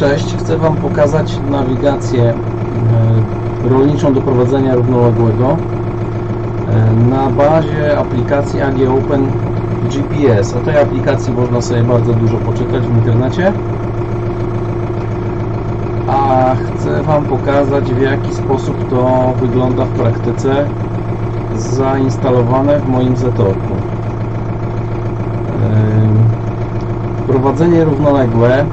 Cześć, chcę Wam pokazać nawigację e, rolniczą do prowadzenia równoległego e, na bazie aplikacji AG Open GPS. O tej aplikacji można sobie bardzo dużo poczytać w internecie. A chcę Wam pokazać w jaki sposób to wygląda w praktyce zainstalowane w moim zetorku. Ym, Prowadzenie równoległe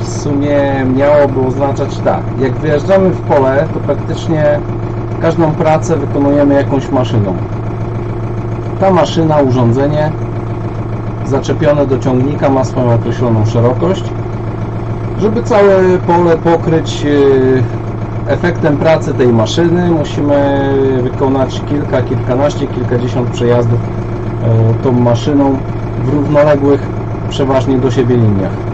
w sumie miałoby oznaczać tak, jak wyjeżdżamy w pole, to praktycznie każdą pracę wykonujemy jakąś maszyną. Ta maszyna, urządzenie zaczepione do ciągnika ma swoją określoną szerokość. Żeby całe pole pokryć yy, efektem pracy tej maszyny, musimy wykonać kilka, kilkanaście, kilkadziesiąt przejazdów yy, tą maszyną w równoległych przeważnie do siebie liniach.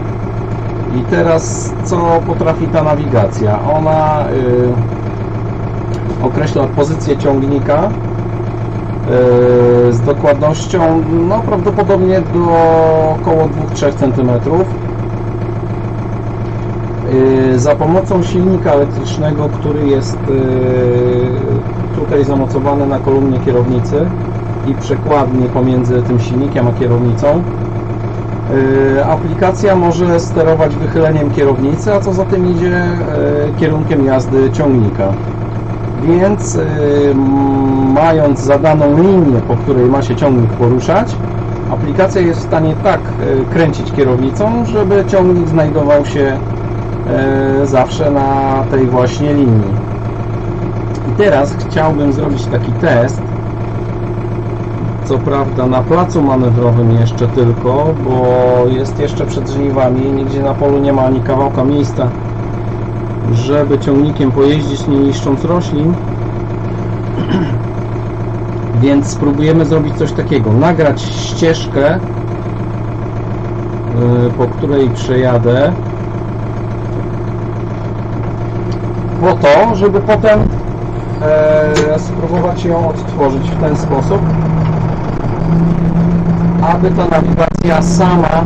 I teraz co potrafi ta nawigacja? Ona y, określa pozycję ciągnika y, z dokładnością no, prawdopodobnie do około 2-3 cm. Y, za pomocą silnika elektrycznego, który jest tutaj zamocowany na kolumnie kierownicy i przekładnie pomiędzy tym silnikiem a kierownicą, aplikacja może sterować wychyleniem kierownicy, a co za tym idzie y, kierunkiem jazdy ciągnika. Więc m, mając zadaną linię, po której ma się ciągnik poruszać, aplikacja jest w stanie tak kręcić kierownicą, żeby ciągnik znajdował się zawsze na tej właśnie linii. I teraz chciałbym zrobić taki test, co prawda na placu manewrowym jeszcze tylko, bo jest jeszcze przed żniwami i nigdzie na polu nie ma ani kawałka miejsca, żeby ciągnikiem pojeździć nie niszcząc roślin. Więc spróbujemy zrobić coś takiego. Nagrać ścieżkę, yy, po której przejadę po to, żeby potem e, spróbować ją odtworzyć w ten sposób, aby ta nawigacja sama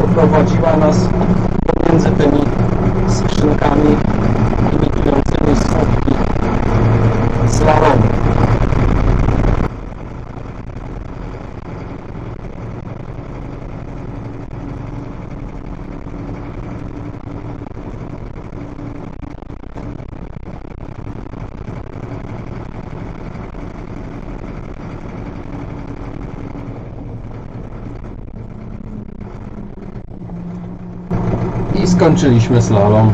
poprowadziła nas pomiędzy tymi I skończyliśmy slalom.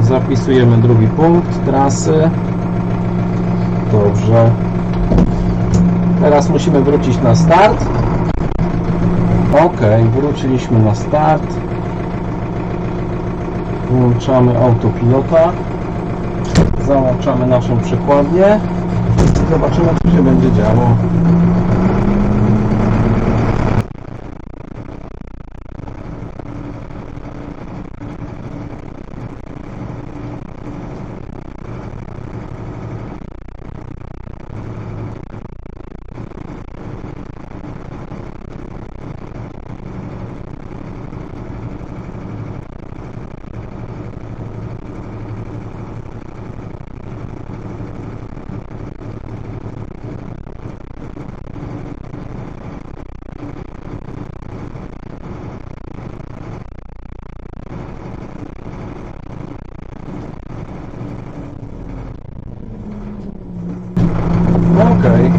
Zapisujemy drugi punkt trasy. Dobrze. Teraz musimy wrócić na start. Ok, wróciliśmy na start. Włączamy autopilota. Załączamy naszą przekładnię. Zobaczymy, co się będzie działo. Okej.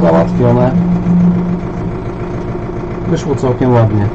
Załatwione. Wyszło całkiem ładnie.